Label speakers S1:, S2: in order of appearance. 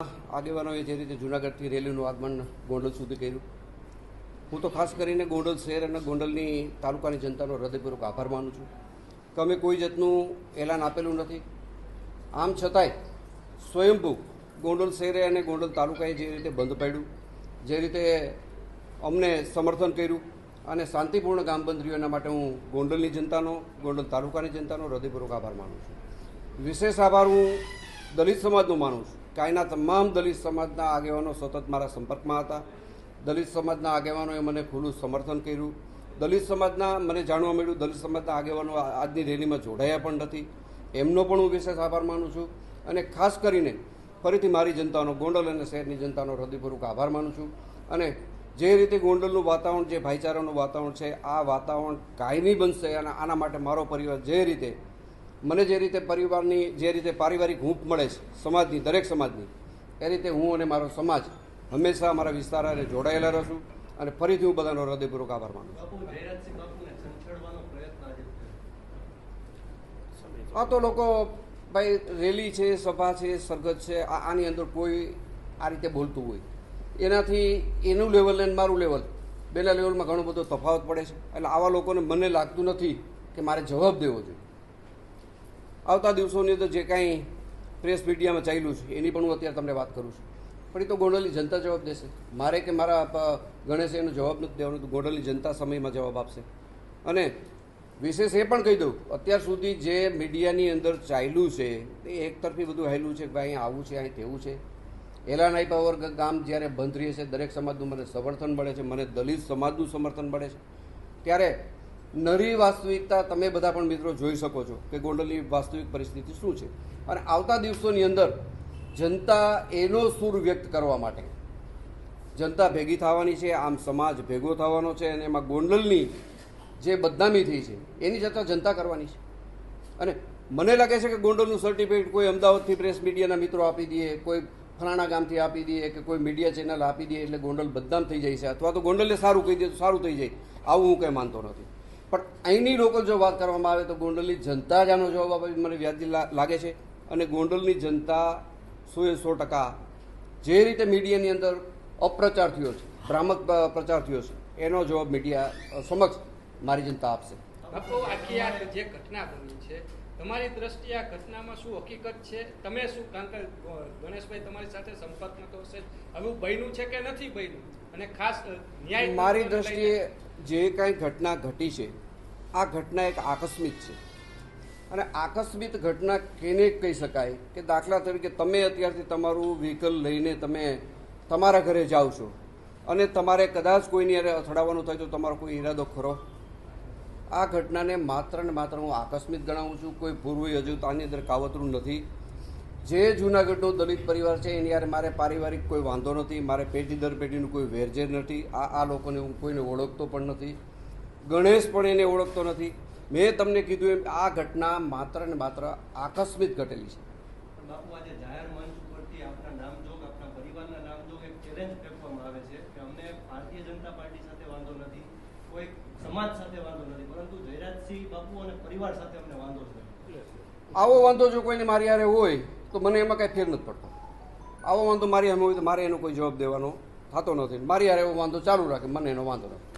S1: આગેવાનોએ જે રીતે જુનાગઢથી રેલીનું આગમન ગોંડલ સુધી કર્યું. હું તો ખાસ કરીને ગોંડલ શહેર અને ગોંડલની તાલુકાની જનતાનો હૃદયપૂર્વક આભાર માનું છું. કે અમે કોઈ જાતનું એલાન આપેલું નથી. આમ છતાંય સ્વયંભૂ ગોંડલ શહેરે અને ગોંડલ તાલુકાએ જે રીતે બંધ પાડ્યું, જે રીતે અમને સમર્થન કર્યું અને શાંતિપૂર્ણ ગામ બંધ એના માટે હું ગોંડલની જનતાનો, ગોંડલ તાલુકાની જનતાનો હૃદયપૂર્વક આભાર માનું છું. વિશેષ આભાર હું દલિત સમાજનો માનું છું. કે અહીંના તમામ દલિત સમાજના આગેવાનો સતત મારા સંપર્કમાં હતા. દલિત સમાજના આગેવાનોએ મને ખુલ્લું સમર્થન કર્યું. દલિત સમાજના, મને જાણવા મળ્યું, દલિત સમાજના આગેવાનો આજની રેલીમાં જોડાયા પણ નથી. એમનો પણ હું વિશેષ આભાર માનું છું અને ખાસ કરીને ફરીથી મારી જનતાનો, ગોંડલ અને શહેરની જનતાનો હૃદયપૂર્વક આભાર માનું છું. અને જે રીતે ગોંડલનું વાતાવરણ, જે ભાઈચારાનું વાતાવરણ છે, આ વાતાવરણ કાયમી બનશે અને આના માટે મારો પરિવાર જે રીતે મને જે રીતે પરિવારની જે રીતે પારિવારિક હૂંફ મળે છે સમાજની દરેક સમાજની એ રીતે હું અને મારો સમાજ હંમેશા અમારા વિસ્તાર અને જોડાયેલા રહીશું અને ફરીથી હું બધાનો હૃદયપૂર્વક આભાર માનું છું. આ તો લોકો ભાઈ રેલી છે સભા છે સરગત છે આ આની અંદર કોઈ આ રીતે બોલતું હોય. એનાથી એનું લેવલ અને મારું લેવલ. બેના લેવલમાં ઘણો બધો તફાવત પડે છે. એટલે આવા લોકોને મને લાગતું નથી કે મારે જવાબ દેવો જોઈએ. આવતા દિવસોની અંદર જે કાંઈ પ્રેસ મીડિયામાં ચાલ્યું છે, એની પણ હું અત્યારે તમને વાત કરું છું. પણ એ તો ગોંડલની જનતા જવાબ દેશે. મારે કે મારા ગણેશે એનો જવાબ નથી દેવાનો, તો ગોંડલની જનતા સમયમાં જવાબ આપશે. અને વિશેષ એ પણ કહી દઉં, અત્યાર સુધી જે મીડિયાની અંદર ચાલ્યું છે, એ એકતરફી બધું હેલું છે કે ભાઈ અહીં આવું છે અહીં તેવું છે. એલાન પાવર ગામ જ્યારે બંધ રહે છે, દરેક સમાજનું મને સમર્થન મળે છે, મને દલિત સમાજનું સમર્થન મળે છે. ત્યારે નરી વાસ્તવિકતા તમે બધા પણ મિત્રો જોઈ શકો છો કે ગોંડલની વાસ્તવિક પરિસ્થિતિ શું છે. અને આવતા દિવસોની અંદર જનતા એનો સૂર વ્યક્ત કરવા માટે જનતા ભેગી થવાની છે, આમ સમાજ ભેગો થવાનો છે અને એમાં ગોંડલની જે બદનામી થઈ છે, એની ચર્ચા જનતા કરવાની છે. અને મને લાગે છે કે ગોંડલનું સર્ટિફિકેટ કોઈ અમદાવાદથી પ્રેસ મીડિયાના મિત્રો આપી દે, કોઈ ફલાણા ગામથી આપી દઈએ કે કોઈ મીડિયા ચેનલ આપી દઈએ એટલે ગોંડલ બદનામ થઈ જાય છે. અથવા તો ગોંડલને સારું કહી દે તો સારું થઈ જાય. આવું હું કંઈ માનતો નથી. પણ અહીંની લોકલ જો વાત કરવામાં આવે તો ગોંડલની જનતા જ આનો જવાબ આપે મને વ્યાજી લાગે છે. અને ગોંડલની જનતા સોએ સો ટકા જે રીતે મીડિયાની અંદર અપ્રચાર થયો છે ભ્રામક પ્રચાર થયો છે એનો જવાબ મીડિયા સમક્ષ મારી જનતા આપશે.
S2: આખી આ જે ઘટના બની છે તમારી દ્રષ્ટિએ આ ઘટનામાં શું હકીકત છે? તમે શું કારણ કે ગણેશભાઈ તમારી સાથે સંપર્કમાં તો હશે? હવે બન્યું છે કે નથી બન્યું? અને ખાસ ન્યાય
S1: મારી દ્રષ્ટિએ જે કાંઈ ઘટના ઘટી છે, આ ઘટના એક આકસ્મિક છે. અને આકસ્મિક ઘટના કેને કહી શકાય કે દાખલા તરીકે તમે અત્યારથી તમારું વ્હીકલ લઈને તમે તમારા ઘરે જાઓ છો અને તમારે કદાચ કોઈની અરે અથડાવવાનું થાય તો તમારો કોઈ ઈરાદો ખરો? આ ઘટનાને માત્ર ને માત્ર હું આકસ્મિક ગણાવું છું, કોઈ પૂર્વ હજુ આની અંદર કાવતરું નથી. જે જૂનાગઢનો દલિત પરિવાર છે એની યારે મારે પારિવારિક કોઈ વાંધો નથી મારે પેઢી દર પેઢીનું કોઈ વેરઝેર નથી આ આ લોકોને હું કોઈને ઓળખતો પણ નથી ગણેશ પણ એને ઓળખતો નથી. મેં તમને કીધું એમ આ ઘટના માત્ર ને માત્ર આકસ્મિક ઘટેલી છે.
S3: સમાજ સાથે વાંધો નથી પરંતુ જયરાજસિંહ બાપુ અને પરિવાર સાથે અમને વાંધો
S1: આવો વાંધો જો કોઈને મારી યારે હોય તો મને એમાં કાંઈ ફેર નથી પડતો. આવો વાંધો મારી સામે હોય તો મારે એનો કોઈ જવાબ દેવાનો થતો નથી. મારી હારે એવો વાંધો ચાલુ રાખે, મને એનો વાંધો નથી.